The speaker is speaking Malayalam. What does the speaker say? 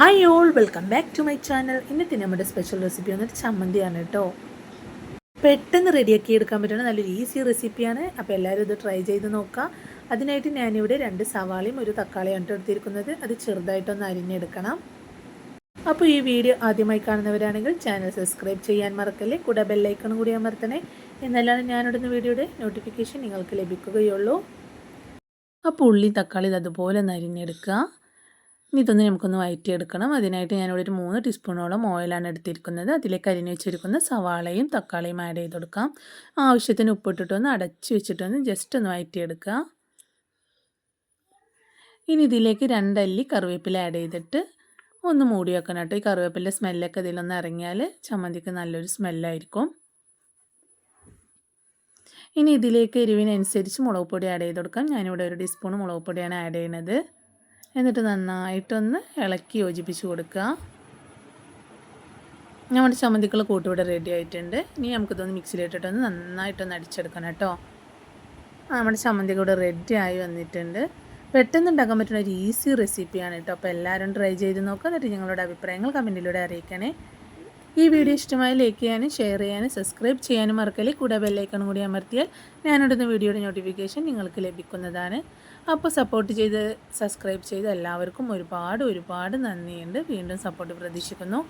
Hi all welcome back to my channel ഇന്നത്തെ നമ്മുടെ സ്പെഷ്യൽ റെസിപ്പി വന്നിട്ട് ചമ്മന്തിയാണ് കേട്ടോ. പെട്ടെന്ന് റെഡിയാക്കി എടുക്കാൻ പറ്റുന്ന നല്ലൊരു ഈസി റെസിപ്പിയാണ് അപ്പോൾ എല്ലാവരും ഇത് ട്രൈ ചെയ്ത് നോക്കുക. അതിനായിട്ട് ഞാനിവിടെ രണ്ട് സവാളയും ഒരു തക്കാളിയാണ് എടുത്തിരിക്കുന്നത്. അത് ചെറുതായിട്ടൊന്ന് അരിഞ്ഞെടുക്കണം. അപ്പോൾ ഈ വീഡിയോ ആദ്യമായി കാണുന്നവരാണെങ്കിൽ ചാനൽ സബ്സ്ക്രൈബ് ചെയ്യാൻ മറക്കല്ലേ? കൂടെ ബെല്ലൈക്കൺ കൂടി അമർത്തണേ. എന്നാലാണ് ഞാനിടുന്ന വീഡിയോയുടെ നോട്ടിഫിക്കേഷൻ നിങ്ങൾക്ക് ലഭിക്കുകയുള്ളൂ. അപ്പോൾ ഉള്ളി തക്കാളി ഇത് അതുപോലെ ഒന്ന് അരിഞ്ഞെടുക്കുക. ഇനി ഇതൊന്ന് നമുക്കൊന്ന് വഴറ്റിയെടുക്കണം അതിനായിട്ട് ഞാനിവിടെ ഒരു മൂന്ന് ടീസ്പൂണോളം ഓയിലാണ് എടുത്തിരിക്കുന്നത്. അതിലേക്ക് അരിഞ്ഞു വെച്ചിരിക്കുന്ന സവാളയും തക്കാളിയും ആഡ് ചെയ്ത് കൊടുക്കാം. ആവശ്യത്തിന് ഉപ്പിട്ടിട്ടൊന്ന് അടച്ച് വെച്ചിട്ടൊന്ന് ജസ്റ്റ് ഒന്ന് വഴറ്റിയെടുക്കുക ഇനി ഇതിലേക്ക് രണ്ടല്ലി കറിവേപ്പില ആഡ് ചെയ്തിട്ട് ഒന്ന് മൂടി വെക്കണം കേട്ടോ. ഈ കറിവേപ്പിന്റെ സ്മെല്ലൊക്കെ ഇതിലൊന്ന് ഇറങ്ങിയാൽ ചമ്മന്തിക്ക് നല്ലൊരു സ്മെല്ലായിരിക്കും ഇനി ഇതിലേക്ക് എരിവിനനുസരിച്ച് മുളക് പൊടി ആഡ് ചെയ്ത് കൊടുക്കാം. ഞാനിവിടെ ഒരു ടീസ്പൂൺ മുളക് പൊടിയാണ് ആഡ് ചെയ്യുന്നത്. എന്നിട്ട് നന്നായിട്ടൊന്ന് ഇളക്കി യോജിപ്പിച്ച് കൊടുക്കുക. നമ്മുടെ ചമ്മന്തിക്കുള്ള കൂട്ടുകൂടെ റെഡി ആയിട്ടുണ്ട്. ഇനി നമുക്കിതൊന്ന് മിക്സിയിലിട്ടിട്ടൊന്ന് നന്നായിട്ടൊന്ന് അടിച്ചെടുക്കണം കേട്ടോ. നമ്മുടെ ചമ്മന്തി കൂടെ റെഡി ആയി വന്നിട്ടുണ്ട്. പെട്ടെന്ന് ഉണ്ടാക്കാൻ പറ്റുന്ന ഒരു ഈസി റെസിപ്പിയാണ് കേട്ടോ. അപ്പോൾ എല്ലാവരും ട്രൈ ചെയ്ത് നോക്കുക എന്നിട്ട് നിങ്ങളുടെ അഭിപ്രായങ്ങൾ കമന്റിലൂടെ അറിയിക്കണേ. ഈ വീഡിയോ ഇഷ്ടമായി ലൈക്ക് ചെയ്യാനും ഷെയർ ചെയ്യാനും സബ്സ്ക്രൈബ് ചെയ്യാനും മറക്കല്ലേ? കൂടെ ബെല്ലൈക്കൺ കൂടി അമർത്തിയാൽ ഞാനിടുന്ന വീഡിയോയുടെ നോട്ടിഫിക്കേഷൻ നിങ്ങൾക്ക് ലഭിക്കുന്നതാണ്. അപ്പോൾ സപ്പോർട്ട് ചെയ്ത് സബ്സ്ക്രൈബ് ചെയ്ത് എല്ലാവർക്കും ഒരുപാട് ഒരുപാട് നന്ദിയുണ്ട്. വീണ്ടും സപ്പോർട്ട് പ്രതീക്ഷിക്കുന്നു.